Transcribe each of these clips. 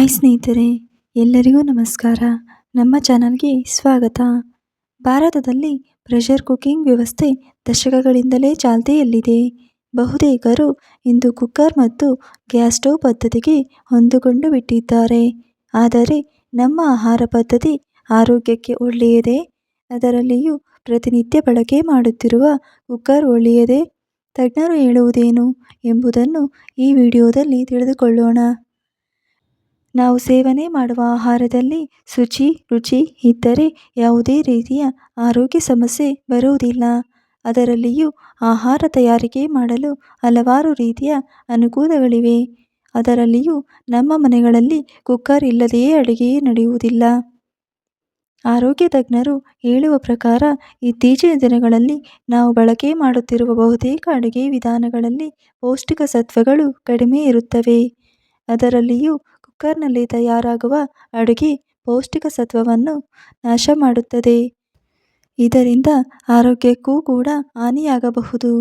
Hi ಸ್ನೇಹಿತರೆ, ಎಲ್ಲರಿಗೂ ನಮಸ್ಕಾರ. ನಮ್ಮ ಚಾನಲ್ಗೆ ಸ್ವಾಗತ. ಭಾರತದಲ್ಲಿ ಪ್ರೆಷರ್ ಕುಕ್ಕಿಂಗ್ ವ್ಯವಸ್ಥೆ ದಶಕಗಳಿಂದಲೇ ಚಾಲ್ತಿಯಲ್ಲಿದೆ. ಬಹುತೇಕರು ಇಂದು ಕುಕ್ಕರ್ ಮತ್ತು ಗ್ಯಾಸ್ ಸ್ಟೋವ್ ಪದ್ಧತಿಗೆ ಹೊಂದಿಕೊಂಡು ಬಿಟ್ಟಿದ್ದಾರೆ. ಆದರೆ, ನಮ್ಮ ಆಹಾರ ಪದ್ಧತಿ ಆರೋಗ್ಯಕ್ಕೆ ಒಳ್ಳೆಯದೇ? ಅದರಲ್ಲಿಯೂ ಪ್ರತಿನಿತ್ಯ ಬಳಕೆ ಮಾಡುತ್ತಿರುವ ಕುಕ್ಕರ್ ಒಳ್ಳೆಯದೇ? ತಜ್ಞರು ಹೇಳುವುದೇನು ಎಂಬುದನ್ನು ಈ ವಿಡಿಯೋದಲ್ಲಿ ತಿಳಿದುಕೊಳ್ಳೋಣ. ನಾವು ಸೇವನೆ ಮಾಡುವ ಆಹಾರದಲ್ಲಿ ಶುಚಿ, ರುಚಿ ಇದ್ದರೆ ಯಾವುದೇ ರೀತಿಯ ಆರೋಗ್ಯ ಸಮಸ್ಯೆ ಬರುವುದಿಲ್ಲ. ಅದರಲ್ಲಿಯೂ ಆಹಾರ ತಯಾರಿಕೆ ಮಾಡಲು ಹಲವಾರು ರೀತಿಯ ಅನುಕೂಲಗಳಿವೆ. ಅದರಲ್ಲಿಯೂ ನಮ್ಮ ಮನೆಗಳಲ್ಲಿ ಕುಕ್ಕರ್ ಇಲ್ಲದೆಯೇ ಅಡುಗೆ ನಡೆಯುವುದಿಲ್ಲ. ಆರೋಗ್ಯ ತಜ್ಞರು ಹೇಳುವ ಪ್ರಕಾರ ಇತ್ತೀಚಿನ ದಿನಗಳಲ್ಲಿ ನಾವು ಬಳಕೆ ಮಾಡುತ್ತಿರುವ ಬಹುತೇಕ ಅಡುಗೆ ವಿಧಾನಗಳಲ್ಲಿ ಪೌಷ್ಟಿಕ ಸತ್ವಗಳು ಕಡಿಮೆ ಇರುತ್ತವೆ. ಅದರಲ್ಲಿಯೂ ಕುಕ್ಕರ್ನಲ್ಲಿ ತಯಾರಾಗುವ ಅಡುಗೆ ಪೌಷ್ಟಿಕ ಸತ್ವವನ್ನು ನಾಶ ಮಾಡುತ್ತದೆ ಇದರಿಂದ ಆರೋಗ್ಯಕ್ಕೂ ಕೂಡ ಹಾನಿಯಾಗಬಹುದು.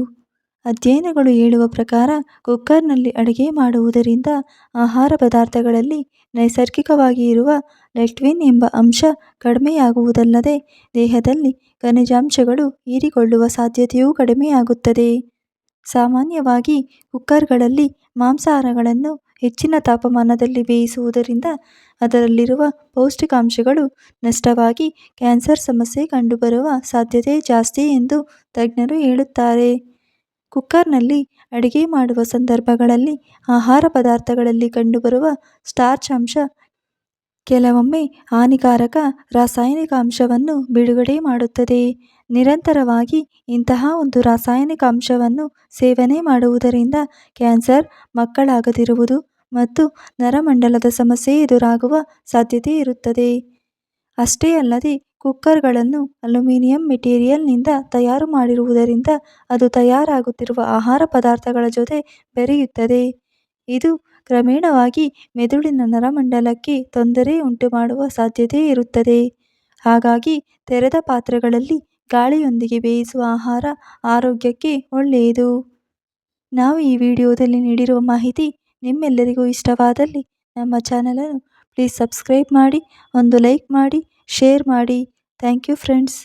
ಅಧ್ಯಯನಗಳು ಹೇಳುವ ಪ್ರಕಾರ ಕುಕ್ಕರ್ನಲ್ಲಿ ಅಡುಗೆ ಮಾಡುವುದರಿಂದ ಆಹಾರ ಪದಾರ್ಥಗಳಲ್ಲಿ ನೈಸರ್ಗಿಕವಾಗಿ ಇರುವ ಲೆಟ್ವಿನ್ ಎಂಬ ಅಂಶ ಕಡಿಮೆಯಾಗುವುದಲ್ಲದೆ ದೇಹದಲ್ಲಿ ಖನಿಜಾಂಶಗಳು ಹೀರಿಕೊಳ್ಳುವ ಸಾಧ್ಯತೆಯೂ ಕಡಿಮೆಯಾಗುತ್ತದೆ. ಸಾಮಾನ್ಯವಾಗಿ ಕುಕ್ಕರ್ಗಳಲ್ಲಿ ಮಾಂಸಾಹಾರಗಳನ್ನು ಹೆಚ್ಚಿನ ತಾಪಮಾನದಲ್ಲಿ ಬೇಯಿಸುವುದರಿಂದ ಅದರಲ್ಲಿರುವ ಪೌಷ್ಟಿಕಾಂಶಗಳು ನಷ್ಟವಾಗಿ ಕ್ಯಾನ್ಸರ್ ಸಮಸ್ಯೆ ಕಂಡುಬರುವ ಸಾಧ್ಯತೆ ಜಾಸ್ತಿ ಎಂದು ತಜ್ಞರು ಹೇಳುತ್ತಾರೆ. ಕುಕ್ಕರ್ನಲ್ಲಿ ಅಡುಗೆ ಮಾಡುವ ಸಂದರ್ಭಗಳಲ್ಲಿ ಆಹಾರ ಪದಾರ್ಥಗಳಲ್ಲಿ ಕಂಡುಬರುವ ಸ್ಟಾರ್ಚ್ ಅಂಶ ಕೆಲವೊಮ್ಮೆ ಹಾನಿಕಾರಕ ರಾಸಾಯನಿಕ ಅಂಶವನ್ನು ಬಿಡುಗಡೆ ಮಾಡುತ್ತದೆ. ನಿರಂತರವಾಗಿ ಇಂತಹ ಒಂದು ರಾಸಾಯನಿಕ ಅಂಶವನ್ನು ಸೇವನೆ ಮಾಡುವುದರಿಂದ ಕ್ಯಾನ್ಸರ್ ಮಕ್ಕಳಾಗದಿರುವುದು ಮತ್ತು ನರಮಂಡಲದ ಸಮಸ್ಯೆ ಎದುರಾಗುವ ಸಾಧ್ಯತೆ ಇರುತ್ತದೆ. ಅಷ್ಟೇ ಅಲ್ಲದೆ, ಕುಕ್ಕರ್ಗಳನ್ನು ಅಲ್ಯೂಮಿನಿಯಂ ಮೆಟೀರಿಯಲ್ನಿಂದ ತಯಾರು ಮಾಡಿರುವುದರಿಂದ ಅದು ತಯಾರಾಗುತ್ತಿರುವ ಆಹಾರ ಪದಾರ್ಥಗಳ ಜೊತೆ ಬೆರೆಯುತ್ತದೆ. ಇದು ಕ್ರಮೇಣವಾಗಿ ಮೆದುಳಿನ ನರಮಂಡಲಕ್ಕೆ ತೊಂದರೆ ಉಂಟು ಮಾಡುವ ಸಾಧ್ಯತೆ ಇರುತ್ತದೆ. ಹಾಗಾಗಿ ತೆರೆದ ಪಾತ್ರೆಗಳಲ್ಲಿ ಗಾಳಿಯೊಂದಿಗೆ ಬೇಯಿಸುವ ಆಹಾರ ಆರೋಗ್ಯಕ್ಕೆ ಒಳ್ಳೆಯದು. ನಾವು ಈ ವಿಡಿಯೋದಲ್ಲಿ ನೀಡಿರುವ ಮಾಹಿತಿ ನಿಮ್ಮೆಲ್ಲರಿಗೂ ಇಷ್ಟವಾದಲ್ಲಿ ನಮ್ಮ ಚಾನಲನ್ನು ಪ್ಲೀಸ್ ಸಬ್ಸ್ಕ್ರೈಬ್ ಮಾಡಿ, ಒಂದು ಲೈಕ್ ಮಾಡಿ, ಶೇರ್ ಮಾಡಿ. Thank you friends.